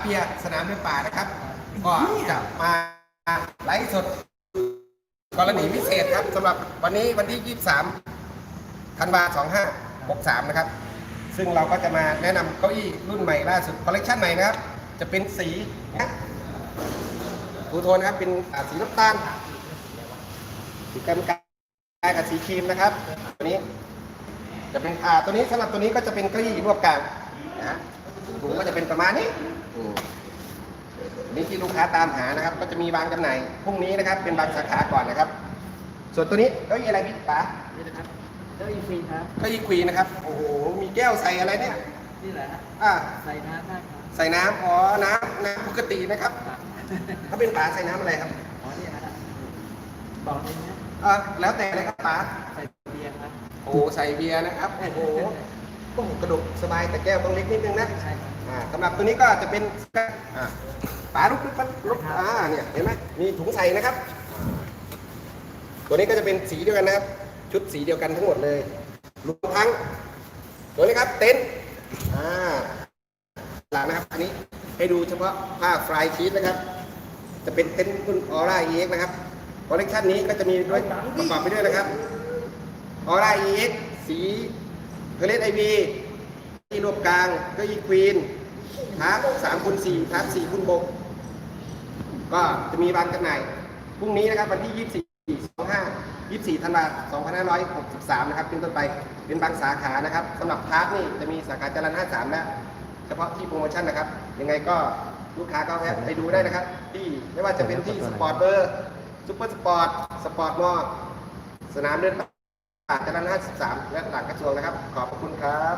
เปียสนามเดินป่านะครับ ก็จะมาไลฟ์สดกรณีพิเศษครับสำหรับวันนี้วันที่ 23ธันวา2563 นะครับ ซึ่งเราก็จะมาแนะนำเก้าอี้รุ่นใหม่ล่าสุดคอลเลคชันใหม่นะครับ จะเป็นสีนะทูโทนนะครับ เป็นอ่าสีน้ำตาล สีกำกายกับสีครีมนะครับ ตัวนี้ จะเป็นอ่าตัวนี้สำหรับตัวนี้ก็จะเป็นเก้าอี้รวบกลางนะฮะถุงก็จะเป็นประมาณนี้อืม นี่ที่ลูกค้าตามหานะครับ ก็จะมีวางจำหน่ายพรุ่งนี้นะครับ เป็นบางสาขาก่อนนะครับ ส่วนตัวนี้เก้าอี้อะไรพี่ป๋านี่นะครับเจ้าอีฟรีครับเก้าอี้ควีนนะครับ โอ้โห มีแก้วใส่อะไรเนี่ย นี่แหละฮะอ่าใส่น้ำได้ครับ ใส่น้ำอ๋อ น้ำน้ำปกตินะครับครับถ้าเป็นป๋าใส่น้ำอะไรครับ อ๋อ นี่นะฮะบอกเลยนะอ่าแล้วแต่เลยครับป๋าใส่เบียร์ครับ โอ้ ใส่เบียร์นะครับ โอ้โห โอ้โหกระดกสบายแต่แก้วต้องเล็กนิดนึงนะใช่ครับอ่าสำหรับตัวนี้ก็จะเป็นอ่าฝาลุกลุกลุกลุกอ่าเนี่ยเห็นไหมมีถุงใส่นะครับ ตัวนี้ก็จะเป็นสีเดียวกันนะครับ ชุดสีเดียวกันทั้งหมดเลยรวมทั้งตัวนี้ครับเต็นท์อ่าหลังนะครับ อันนี้ให้ดูเฉพาะผ้าฟลายชีสนะครับ จะเป็นเต็นท์รุ่นออร่าเอ็กนะครับคอลเลคชันนี้ก็จะมีด้วยประกอบไปด้วยนะครับออร่าเอ็กสี เทเลสไอวีที่รวบกลางเก็อีควีนทับสามคูณสี่ทับสี่คูณหกก็จะมีบางจำหน่ายพรุ่งนี้นะครับวันที่24 25 24ธันวาคม2563นะครับเป็นต้นไปเป็นบางสาขานะครับสำหรับทับนี่จะมีสาขาจรัญ53แล้วเฉพาะที่โปรโมชั่นนะครับ ยังไงก็ลูกค้าก็แวะไปดูได้นะครับ ที่ไม่ว่าจะเป็นที่สปอร์ตเบอร์ซูเปอร์สปอร์ตสปอร์ตมอลสนามเดินป่าจรัญ53และหลังกระทรวงนะครับ ขอบพระคุณครับ